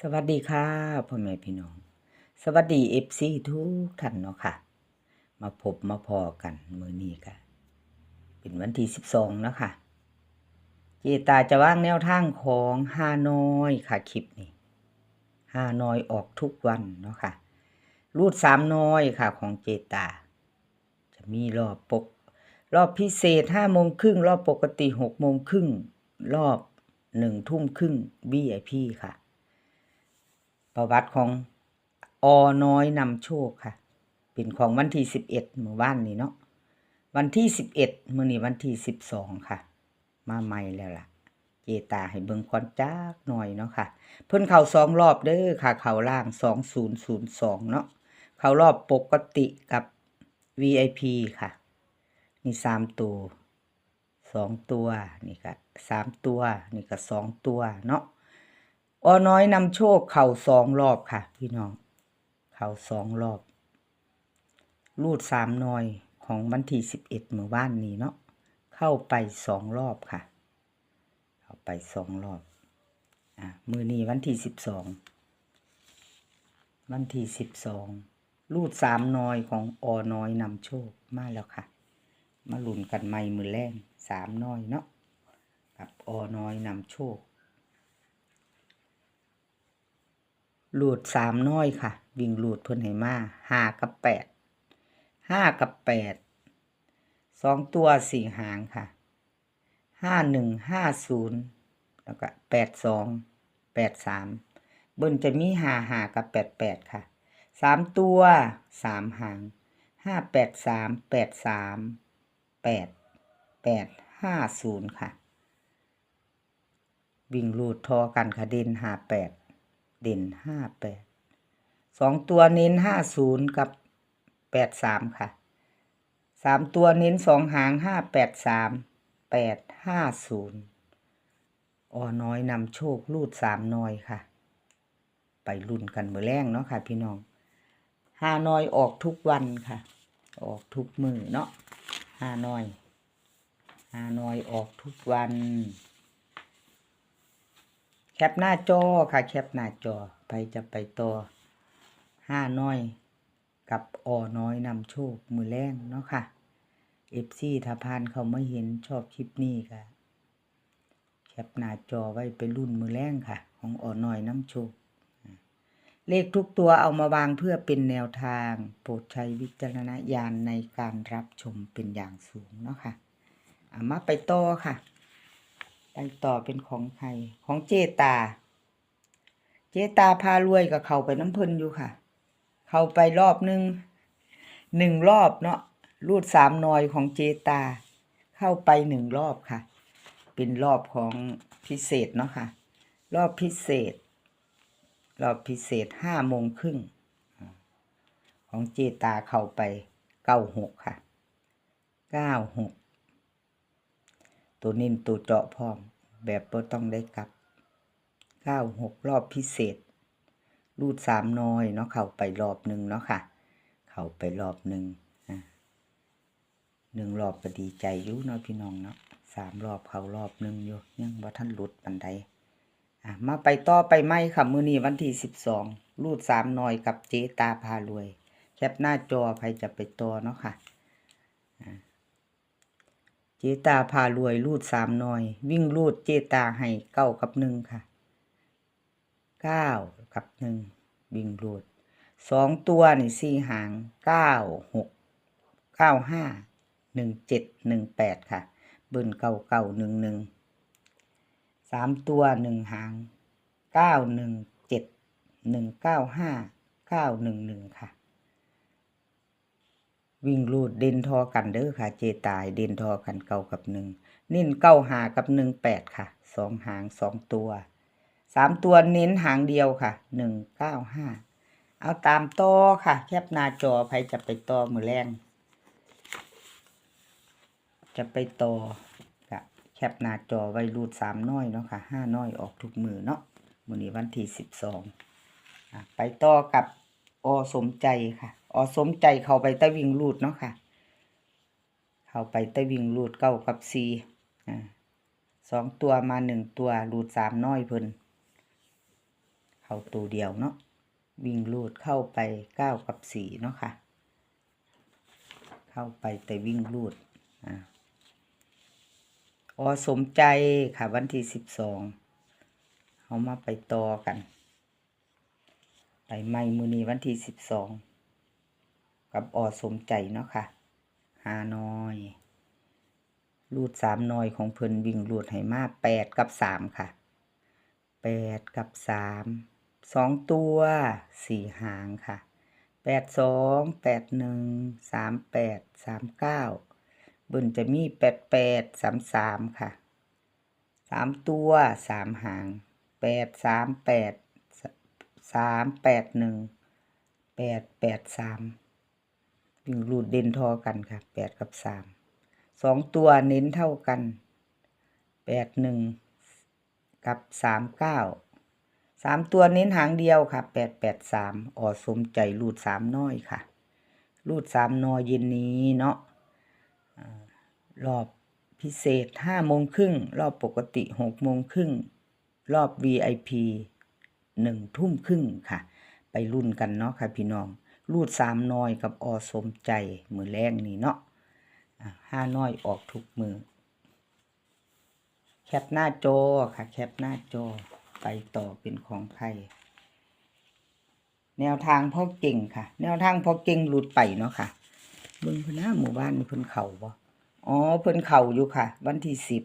สวัสดีค่ะพ่อแม่พี่น้อง สวัสดีเอฟซีทุกท่านเนาะค่ะ มาพบมาพอกันมือนี้ค่ะ เป็นวันที่สิบสองนะคะเจตาจะว่างแนวทางของฮานอยค่ะคลิปนี้ฮานอยออกทุกวันเนาะค่ะ รูดสามน้อยค่ะของเจตา จะมีรอบปก รอบพิเศษห้าโมงครึ่งรอบปกติหกโมงครึ่งรอบหนึ่งทุ่มครึ่ง VIP ค่ะ ประวัติของอน้อยนำโชคค่ะ เป็นของวันที่สิบเอ็ดเมื่อวานนี้เนาะวันที่สิบเอ็ดมื่อนี้วันที่สิบสองค่ะ มาใหม่แล้วล่ะเจตาให้เบิ่งก่อนจักหน่อยเนาะค่ะ เพิ่นเข้าสองรอบเด้อค่ะ เข้าล่างสองศูนย์ศูนย์สองเนาะเข้ารอบปกติกับ VIP ค่ะ นี่สามตัวสองตัว นี่ก็สามตัว นี่ก็สองตัวเนาะ ออน้อยนำโชคเข่าสองรอบค่ะ พี่น้อง เข่าสองรอบ รูดสามนอยของวันที่สิบเอ็ดเมื่อวานนี้เนาะเข้าไปสองรอบค่ะ เข้าไปสองรอบอะมือนี้วันที่สิบสองวันที่สิบสองรูดสามนอยของออน้อยนำโชคมาแล้วค่ะ มาลุ้นกันใหม่มือแรงสามน้อยเนาะกับออน้อยนำโชค หลูดสามน้อยค่ะ วิ่งหลูดเพิ่นให้มาห้ากับแปดห้ากับแปดสองตัวสี่หางค่ะห้าหนึ่งห้าศูนย์แล้วก็แปดสองแปดสามบนจะมีห้าหากับแปดแปดค่ะสามตัวสามหางห้าแปดสามแปดสามแปดแปดห้าศูนย์ค่ะ วิ่งลูดทอกันค่ะเด่นห้าแปด เด่นห้าแปดสองตัวเน้นห้าศูนย์กับแปดสามค่ะสามตัวเน้นสองหางห้าแปดสามแปดห้าศูนย์ออน้อยนำโชคลูดสามน้อยค่ะ ไปรุ่นกันมือแรงเนาะค่ะ พี่น้องห้าน้อยออกทุกวันค่ะ ออกทุกมือเนาะห้าน้อยห้าน้อยออกทุกวัน แคปหน้าจอค่ะ แคปหน้าจอไปจะไปต่อห้าน้อย กับออน้อยนำโชค มือแรงเนาะค่ะเอฟซีถ้าพานเขาไม่เห็นชอบคลิปนี้ค่ะ แคปหน้าจอไว้ไปรุ่นมือแรงค่ะ ของออน้อยนำโชค เลขทุกตัวเอามาวางเพื่อเป็นแนวทาง โปรดใช้วิจารณญาณในการรับชมเป็นอย่างสูงเนาะค่ะอามาไปต่อค่ะ ไปต่อเป็นของใครของเจตา เจตาพารวยกับเขาไปน้ำพิ่นอยู่ค่ะ เขาไปรอบหนึ่งหนึ่งรอบเนาะรูดสามนอยของเจตา เข้าไปหนึ่งรอบค่ะ เป็นรอบของพิเศษเนาะค่ะ รอบพิเศษ รอบพิเศษห้าโมงครึ่งของเจตาเข้าไปเก้าหกค่ะเก้าหก ตัวนิ่นตัวเจาะพร้อม แบบบ่ต้องได้กลับเก้าหกรอบพิเศษ รูดสามน้อยเนาะเข้าไปรอบหนึ่งเนาะค่ะ เข้าไปรอบหนึ่งหนึ่งรอบก็ดีใจอยู่เนาะพี่น้องเนาะสามรอบเข้ารอบหนึ่งอยู่ยังบ่ท่านหลุดปันใดอะมาไปต่อไปไหมค่ะมือนี้วันที่สิบสองรูดสามน้อยกับเจตาพารวย แคปหน้าจอใครจะไปต่อเนาะค่ะเจตาพารวยรูดสามหน่อย วิ่งรูดเจตาให้เก้ากับหนึ่งค่ะเก้ากับหนึ่งวิ่งรูดสองตัวนี่สี่หางเก้าหกเก้าห้าหนึ่งเจ็ดหนึ่งแปดค่ะเบิ้ลเก้าเก้าหนึ่งหนึ่งสามตัวหนึ่งหางเก้าหนึ่งเจ็ดหนึ่งเก้าห้าเก้าหนึ่งหนึ่งค่ะ วิ่งรูดเด่นทอกันเด้อค่ะ เจตายเด่นทอกันเก้ากับหนึ่งนิ่นเก้าหากับหนึ่งแปดค่ะสองหางสองตัวสามตัวเน้นหางเดียวค่ะหนึ่งเก้าห้าเอาตามต่อค่ะ แคปหน้าจอใครจะไปต่อมือแรงจะไปต่อกะแคปหน้าจอไว้รูดสามน้อยเนาะค่ะห้าน้อยออกทุกมือเนาะมือนี้วันที่สิบสองไปต่อกับ อสมใจค่ะอสมใจเข้าไปต้วิ่งรูดเนาะค่ะ เข้าไปต้วิ่งรูดเก้ากับสี่อ่าสองตัวมาหนึ่งตัวรูดสามน้อยเพิ่นเข้าาตัวเดียวเนาะวิ่งลูดเข้าไปเก้ากับสี่เนาะค่ะ เข้าไปแต่วิ่งลูดอ่าอสมใจค่ะวันที่สิบสองเขามาไปต่อกัน ไปไม่มือนีวันที่สิบสองกับอสมใจเนาะค่ะหาน้อยรูดสามน้อยของเพิ่นวิ่งรูดให้มาแปดกับสามค่ะแปดกับสามสองตัวสี่หางค่ะแปดสองแปดหนึ่งสามแปดสามเก้าเบิ่นจะมีแปดแปดสามสามค่ะสามตัวสามหางแปดสามแปด สามแปดหนึ่งแปดแปดสามวิ่งรูดเด่นทอกันค่ะแปดกับสามสองตัวเน้นเท่ากันแปดหนึ่งกับสามเก้าสามตัวเน้นหางเดียวค่ะแปดแปดสามออสมใจรูดสามน้อยค่ะ รูดสามนอยเย็นนี้เนาะรอบพิเศษห้าโมงครึ่งรอบปกติหกโมงครึ่งรอบ VIP หนึ่งทุ่มครึ่งค่ะ ไปรุ่นกันเนาะค่ะพี่น้องรูดสามน้อยกับอสมใจ มือแรงนี่เนาะห้าน้อยออกทุกมือ แคปหน้าจอค่ะ แคปหน้าจอไปต่อเป็นของใครแนวทางพ่อเก่งค่ะ แนวทางพ่อเก่งหลุดไปเนาะค่ะเบิ่งพนหน้าหมู่บ้านเพิ่นเข่าบ่อ๋อเพิ่นเข่าอยู่ค่ะ วันที่สิบ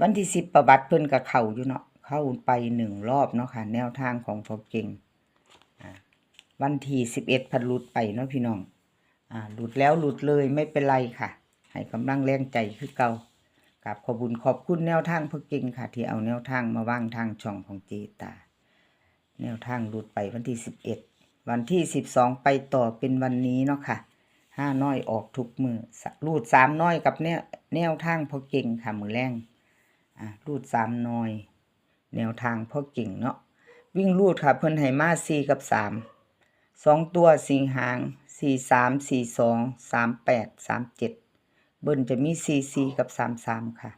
วันที่สิบประบัติเพิ่นกับเข่าอยู่เนาะ เข้าไปหนึ่งรอบเนาะค่ะ แนวทางของพ่อเก่งอ่าวันที่สิบเอ็ดพันหลุดไปเนาะพี่น้องอ่าหลุดแล้วหลุดเลยไม่เป็นไรค่ะ ให้กำลังแรงใจคือเก่ากับขอบุญขอบคุณแนวทางพอเก่งค่ะ ที่เอาแนวทางมาว่างทางช่องของเจตา แนวทางหลุดไปวันที่สิบเอ็ดวันที่สิบสองไปต่อเป็นวันนี้เนาะค่ะห้าน้อยออกทุกมือรูดสามน้อยกับแนวแนวทางพอเก่งค่ะมือแรงอ่ารูดสามน้อย แนวทางพอเก่งเนาะวิ่งรูดค่ะ เพิ่นให้มาสี่กับสามสองตัวสี่หางสี่สามสี่สองสามแปดสามเจ็ดเบิ้ลจะมีสี่สี่กับสามสามค่ะ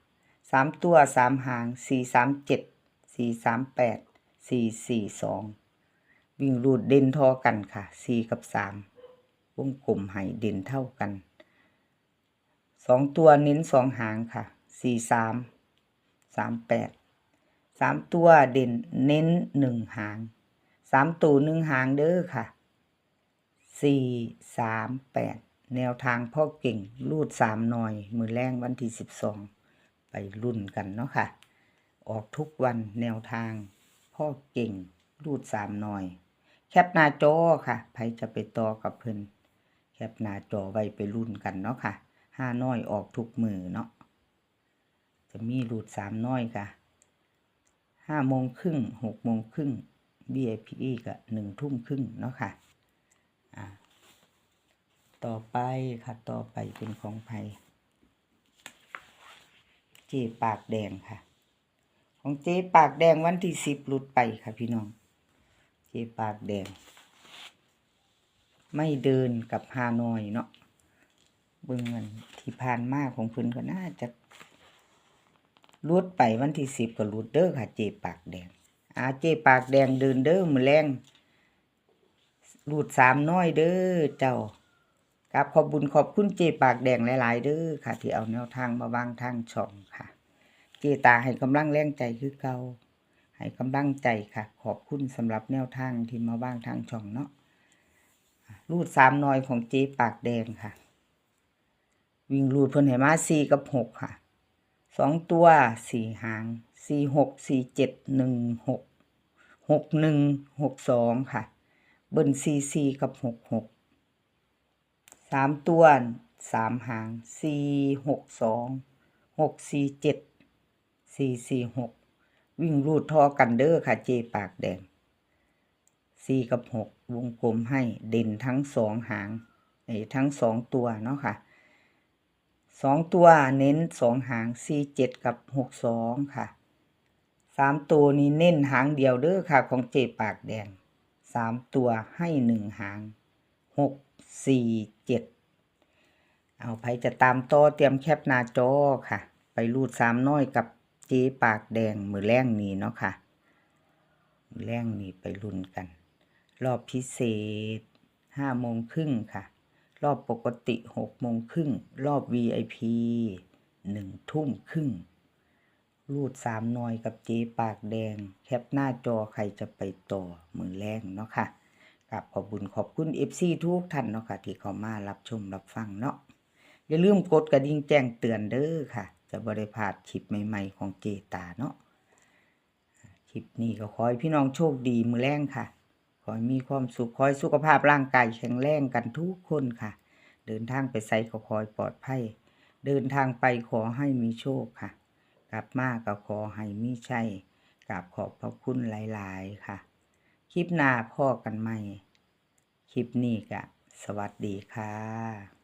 สามตัวสามหางสี่สามเจ็ดสี่สามแปดสี่สี่สองวิ่งรูดเด่นทอกันค่ะสี่กับสามวงกลมให้เด่นเท่ากันสองตัวเน้นสองหางค่ะสี่สามสามแปด สามตัวเด่นเน้นหนึ่งหางสามตัวหนึ่งหางเด้อค่ะสี่สามแปดแนวทางพ่อเก่งรูดสามหน่อย มือแรงวันที่สิบสองไปรุ่นกันเนาะค่ะ ออกทุกวันแนวทางพ่อเก่งรูดสามหน่อย แคปหน้าจอค่ะใครจะไปต่อกับเพิ่นแคปหน้าจอไว้ไปรุ่นกันเนาะค่ะห้าน้อยออกทุกมือเนาะจะมีรูดสามน้อยค่ะ ห้าโมงครึ่งหกโมงครึ่ง VIP ก็หนึ่งทุ่มครึ่งเนาะค่ะอ่าต่อไปค่ะต่อไปเป็นของไผ่เจปากแดงค่ะ ของเจปากแดงวันที่สิบหลุดไปค่ะพี่น้อง เจปากแดง ไม่เดินกับฮานอยเนาะเบิ่งเงินที่ผ่านมาของเพิ่นก็น่าจะ ลุดไปวันที่สิบก็ลุดเด้อค่ะเจปากแดงอาเจปากแดงเดินเด้อมือแรงรูดสามน้อยเด้อเจ้ากับขอบบุญขอบคุณเจปากแดงหลาย ๆ เด้อค่ะ ที่เอาแนวทางมาวางทางช่องค่ะ เจตาให้กำลังแรงใจคือเก่าให้กำลังใจค่ะ ขอบคุณสำหรับแนวทางที่มาวางทางช่องเนาะรูดสามน้อยของเจปากแดงค่ะ วิ่งรูดเพิ่นให้มาสี่กับหกค่ะ สองตัวสี่หางสี่หกสี่เจ็ดหนึ่งหกหกหนึ่งหกสองค่ะ เบิ้ลสี่สี่กับหกหกสามตัวสามหางสี่หกสองหกสี่เจ็ดสี่สี่หกวิ่งรูดทอกันเด้อค่ะเจปากแดงสี่กับหกวงกลมให้เด่นทั้งสองหางไอ้ทั้งสองตัวเนาะค่ะ สองตัวเน้นสองหางสี่เจ็ดกับหกสองค่ะสามตัวนี้เน้นหางเดียวเด้อค่ะของเจปากแดงสามตัวให้หนึ่งหางหกสี่เจ็ดเอาไปจะตามต่อเตรียมแคปหน้าจอค่ะ ไปรูดสามน้อยกับเจปากแดงมือแรงนี้เนาะค่ะมื้อแรงนี่ไปลุ้นกัน รอบพิเศษห้าโมงครึ่งค่ะ รอบปกติหกโมงครึ่ง รอบ VIP หนึ่งทุ่มครึ่ง รูดสามหนอยกับเจ๊ปากแดง แคปหน้าจอใครจะไปต่อ มือแรงเนาะค่ะกับขอบุญขอบคุณ FC ทุกท่านเนาะค่ะ ที่เข้ามารับชมรับฟังเนาะ อย่าลืมกดกระดิ่งแจ้งเตือนเด้อค่ะ จะบริพลาดคลิปใหม่ๆของเจตาเนาะ คลิปนี้ก็ขอให้พี่น้องโชคดีมือแรงค่ะ ขอให้มีความสุขขอให้สุขภาพร่างกายแข็งแรงกันทุกคนค่ะ เดินทางไปไสก็ขอให้ปลอดภัย เดินทางไปขอให้มีโชคค่ะ กลับมาก็ขอให้มีชัยกราบขอบพระคุณหลาย ๆ ค่ะ คลิปหน้าพ่อกันใหม่ คลิปนี้ก็สวัสดีค่ะ